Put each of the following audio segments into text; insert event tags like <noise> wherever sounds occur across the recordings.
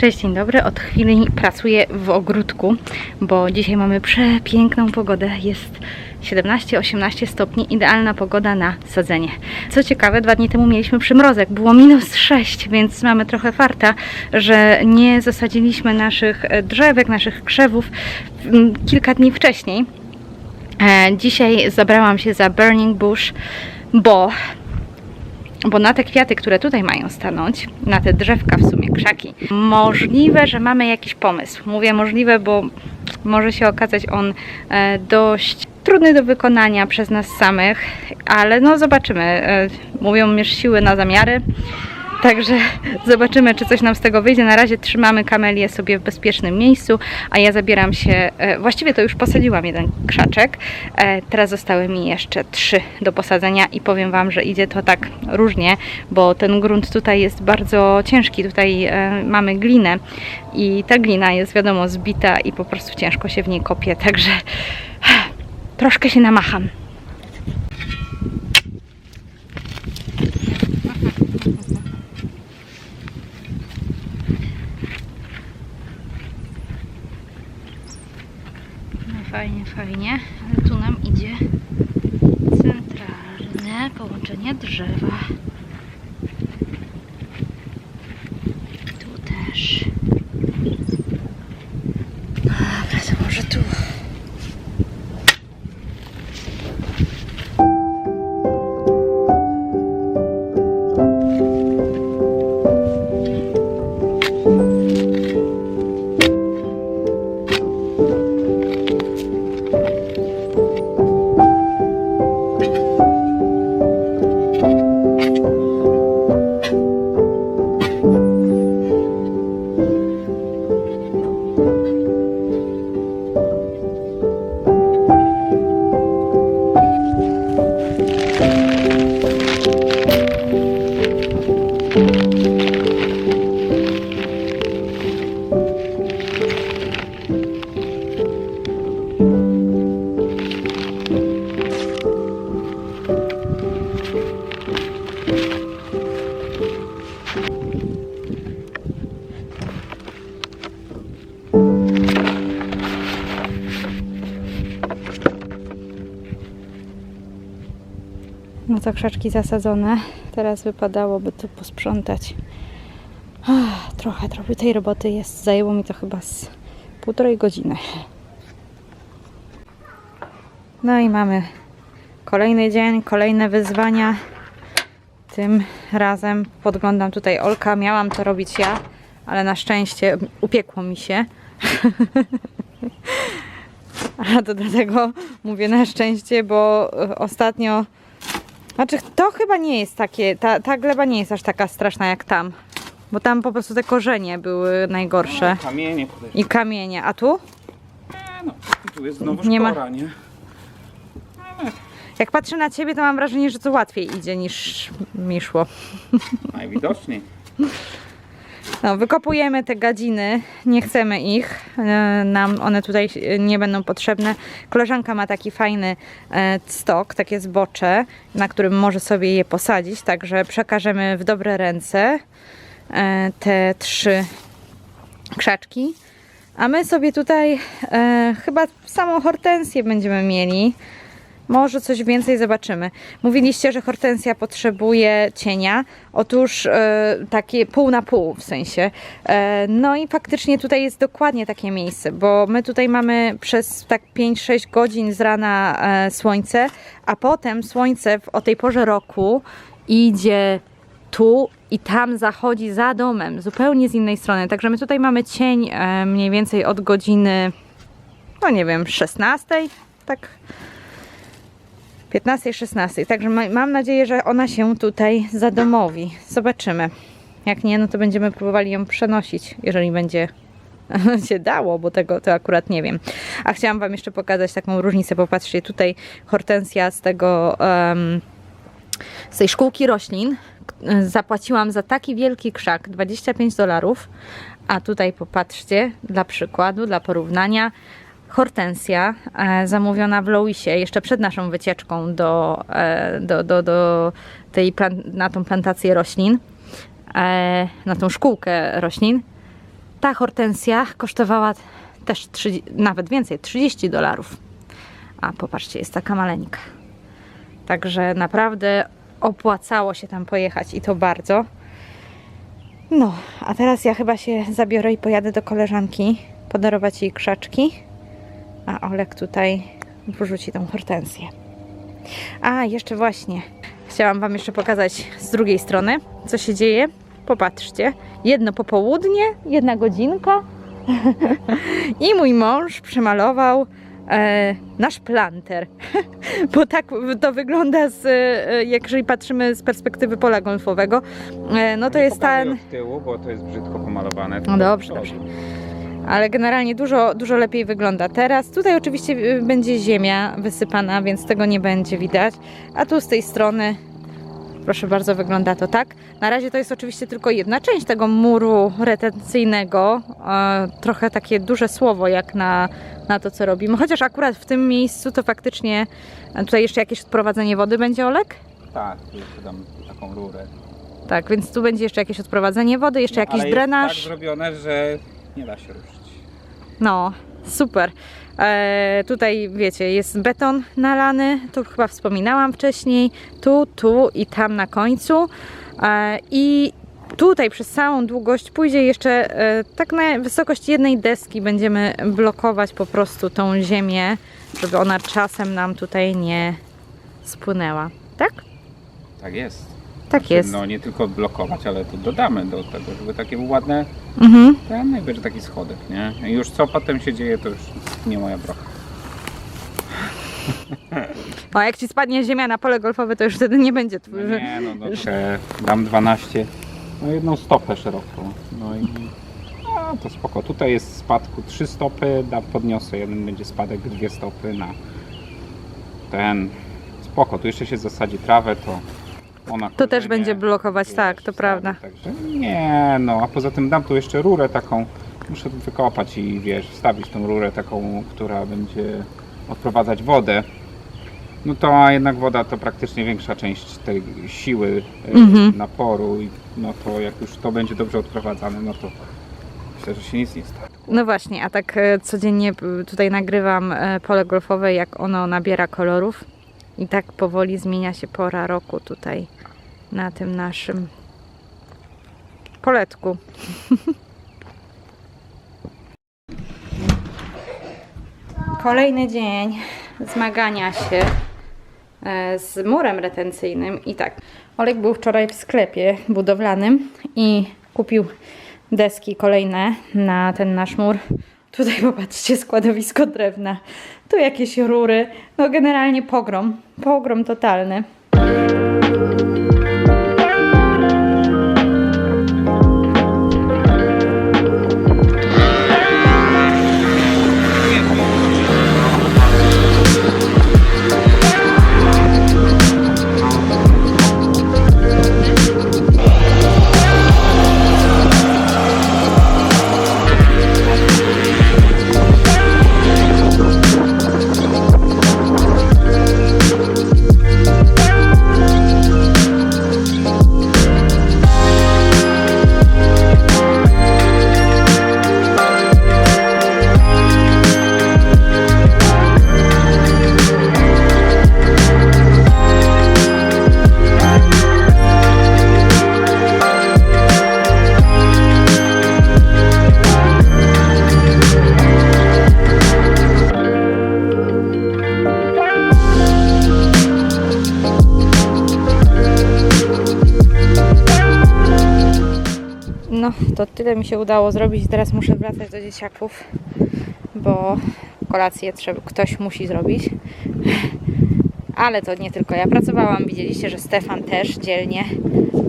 Cześć, dzień dobry. Od chwili pracuję w ogródku, bo dzisiaj mamy przepiękną pogodę. Jest 17-18 stopni, idealna pogoda na sadzenie. Co ciekawe, dwa dni temu mieliśmy przymrozek, było minus 6, więc mamy trochę farta, że nie zasadziliśmy naszych e, drzewek, naszych krzewów mm, kilka dni wcześniej. E, Dzisiaj zabrałam się za Burning Bush, bo bo na te kwiaty, które tutaj mają stanąć, na te drzewka w sumie, krzaki, możliwe, że mamy jakiś pomysł. Mówię możliwe, bo może się okazać on e, dość trudny do wykonania przez nas samych, ale no zobaczymy. E, Mówią, mierz siły na zamiary. Także zobaczymy, czy coś nam z tego wyjdzie. Na razie trzymamy kamelię sobie w bezpiecznym miejscu, a ja zabieram się. e, Właściwie to już posadziłam jeden krzaczek. E, Teraz zostały mi jeszcze trzy do posadzenia i powiem Wam, że idzie to tak różnie, bo ten grunt tutaj jest bardzo ciężki. Tutaj e, mamy glinę i ta glina jest wiadomo zbita i po prostu ciężko się w niej kopie. Także troszkę się namacham. No fajnie, ale tu nam idzie centralne połączenie drzewa. No to krzaczki zasadzone. Teraz wypadałoby tu posprzątać. Ach, trochę, trochę tej roboty jest. Zajęło mi to chyba z półtorej godziny. No i mamy kolejny dzień, kolejne wyzwania. Tym razem podglądam tutaj Olka. Miałam to robić ja, ale na szczęście upiekło mi się. <laughs> A to dlatego mówię na szczęście, bo ostatnio znaczy, to chyba nie jest takie, ta, ta gleba nie jest aż taka straszna jak tam. Bo tam po prostu te korzenie były najgorsze. Kamienie podejrzewam. I kamienie. A tu? No, tu jest znowu Nie ma- szpora, nie? Jak patrzę na ciebie, to mam wrażenie, że to łatwiej idzie niż mi szło. Najwidoczniej. No, wykopujemy te gadziny, nie chcemy ich, e, nam one tutaj nie będą potrzebne. Koleżanka ma taki fajny e, stok, takie zbocze, na którym może sobie je posadzić, także przekażemy w dobre ręce e, te trzy krzaczki. A my sobie tutaj e, chyba samą hortensję będziemy mieli. Może coś więcej zobaczymy. Mówiliście, że hortensja potrzebuje cienia. Otóż e, takie pół na pół w sensie. E, no i faktycznie tutaj jest dokładnie takie miejsce, bo my tutaj mamy przez tak 5-6 godzin z rana e, słońce, a potem słońce w, o tej porze roku idzie tu i tam zachodzi za domem, zupełnie z innej strony. Także my tutaj mamy cień mniej więcej od godziny, no nie wiem, 16, tak 15-16. Także ma, mam nadzieję, że ona się tutaj zadomowi. Zobaczymy. Jak nie, no to będziemy próbowali ją przenosić, jeżeli będzie <laughs> się dało, bo tego to akurat nie wiem. A chciałam Wam jeszcze pokazać taką różnicę. Popatrzcie, tutaj hortensja z tego em, z tej szkółki roślin zapłaciłam za taki wielki krzak 25 dolarów, a tutaj popatrzcie, dla przykładu, dla porównania, hortensja e, zamówiona w Louisie jeszcze przed naszą wycieczką do, e, do, do, do tej na tą plantację roślin, e, na tą szkółkę roślin. Ta hortensja kosztowała też 30, nawet więcej, 30 dolarów. A popatrzcie, jest taka maleńka. Także naprawdę opłacało się tam pojechać i to bardzo. No, a teraz ja chyba się zabiorę i pojadę do koleżanki, podarować jej krzaczki, a Olek tutaj wrzuci tą hortensję. A, jeszcze właśnie, chciałam Wam jeszcze pokazać z drugiej strony, co się dzieje. Popatrzcie, jedno popołudnie, jedna godzinka <laughs> i mój mąż przemalował e, nasz planter. <laughs> Bo tak to wygląda, z, e, jak jeżeli patrzymy z perspektywy pola golfowego. E, no to jest ten. W tyłu, bo to jest brzydko pomalowane. No dobrze, dobrze. Ale generalnie dużo, dużo lepiej wygląda teraz. Tutaj oczywiście y, będzie ziemia wysypana, więc tego nie będzie widać. A tu z tej strony, proszę bardzo, wygląda to tak. Na razie to jest oczywiście tylko jedna część tego muru retencyjnego. E, trochę takie duże słowo jak na, na to, co robimy. Chociaż akurat w tym miejscu to faktycznie tutaj jeszcze jakieś odprowadzenie wody będzie, Olek? Tak, tu jeszcze dam taką rurę. Tak, więc tu będzie jeszcze jakieś odprowadzenie wody, jeszcze No, jakiś ale drenaż. Jest tak zrobione, że nie da się ruszyć. No, super. E, tutaj wiecie, jest beton nalany, tu chyba wspominałam wcześniej, tu, tu i tam na końcu. E, I tutaj przez całą długość pójdzie jeszcze e, tak na wysokość jednej deski będziemy blokować po prostu tą ziemię, żeby ona czasem nam tutaj nie spłynęła. Tak? Tak jest. Tak jest. No nie tylko blokować, ale tu dodamy do tego, żeby takie ładne, Mhm. ten najwyżej taki schodek, nie? I już co potem się dzieje, to już nie moja brocha. <laughs> O, jak ci spadnie ziemia na pole golfowe, to już wtedy nie będzie. No nie, no, no że dam 12, no jedną stopę szeroką. No i a, to spoko. Tutaj jest spadku 3 stopy, da, podniosę jeden będzie spadek, dwie stopy na ten. Spoko, tu jeszcze się zasadzi trawę, to ona To też będzie blokować, tak, to prawda. Także nie, no, a poza tym dam tu jeszcze rurę taką, muszę wykopać i wiesz, wstawić tą rurę taką, która będzie odprowadzać wodę. No to a jednak woda to praktycznie większa część tej siły e, Mhm. naporu i no to jak już to będzie dobrze odprowadzane, no to myślę, że się nic nie stanie. No właśnie, a tak e, codziennie e, tutaj nagrywam e, pole golfowe, jak ono nabiera kolorów i tak powoli zmienia się pora roku tutaj na tym naszym poletku. <laughs> Kolejny dzień zmagania się e, z murem retencyjnym i tak. Olek był wczoraj w sklepie budowlanym i kupił deski kolejne na ten nasz mur. Tutaj popatrzcie, składowisko drewna. Tu jakieś rury. No generalnie pogrom. Pogrom totalny. Tyle mi się udało zrobić. Teraz muszę wracać do dzieciaków, bo kolację trzeba, ktoś musi zrobić. Ale to nie tylko ja pracowałam. Widzieliście, że Stefan też dzielnie.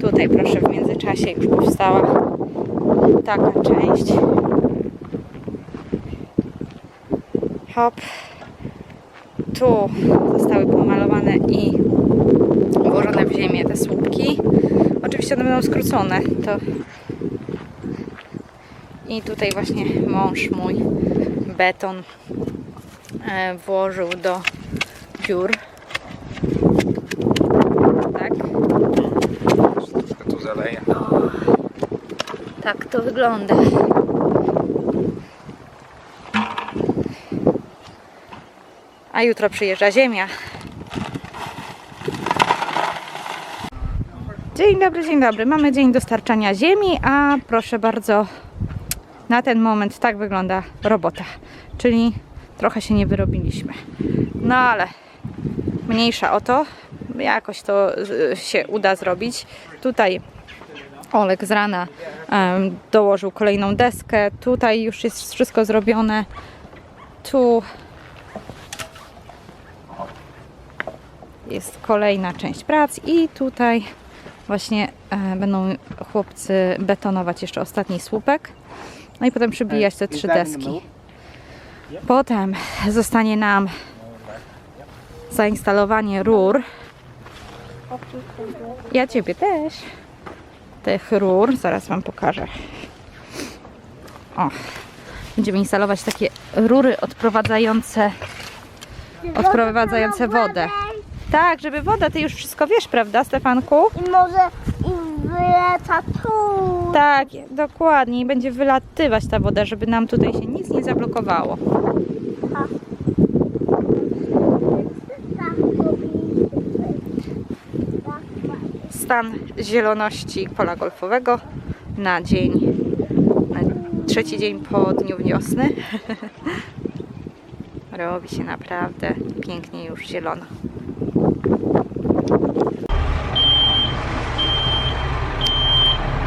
Tutaj proszę w międzyczasie już powstała taka część. Hop. Tu zostały pomalowane i włożone w ziemię te słupki. Oczywiście one będą skrócone. To i tutaj właśnie mąż mój beton e, włożył do dziur. Tak. Troszkę tu zaleję. Tak to wygląda. A jutro przyjeżdża ziemia. Dzień dobry, dzień dobry. Mamy dzień dostarczania ziemi, a proszę bardzo, na ten moment tak wygląda robota. Czyli trochę się nie wyrobiliśmy. No ale mniejsza o to, jakoś to y, się uda zrobić. Tutaj Olek z rana em, dołożył kolejną deskę. Tutaj już jest wszystko zrobione. Tu jest kolejna część prac i tutaj właśnie e, będą chłopcy betonować jeszcze ostatni słupek. No i potem przybijać te trzy deski. Potem zostanie nam zainstalowanie rur. Ja Ciebie też tych rur. Zaraz Wam pokażę. O, będziemy instalować takie rury odprowadzające, odprowadzające wodę. Tak, żeby woda, Ty już wszystko wiesz, prawda, Stefanku? I może i wyleta tu. Tak, dokładnie. I będzie wylatywać ta woda, żeby nam tutaj się nic nie zablokowało. Stan zieloności pola golfowego na dzień, na trzeci dzień po dniu wiosny. <laughs> Robi się naprawdę pięknie już zielono.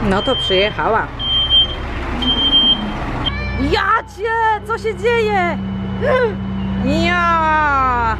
No to przyjechała. Jacie! Co się dzieje? Ja!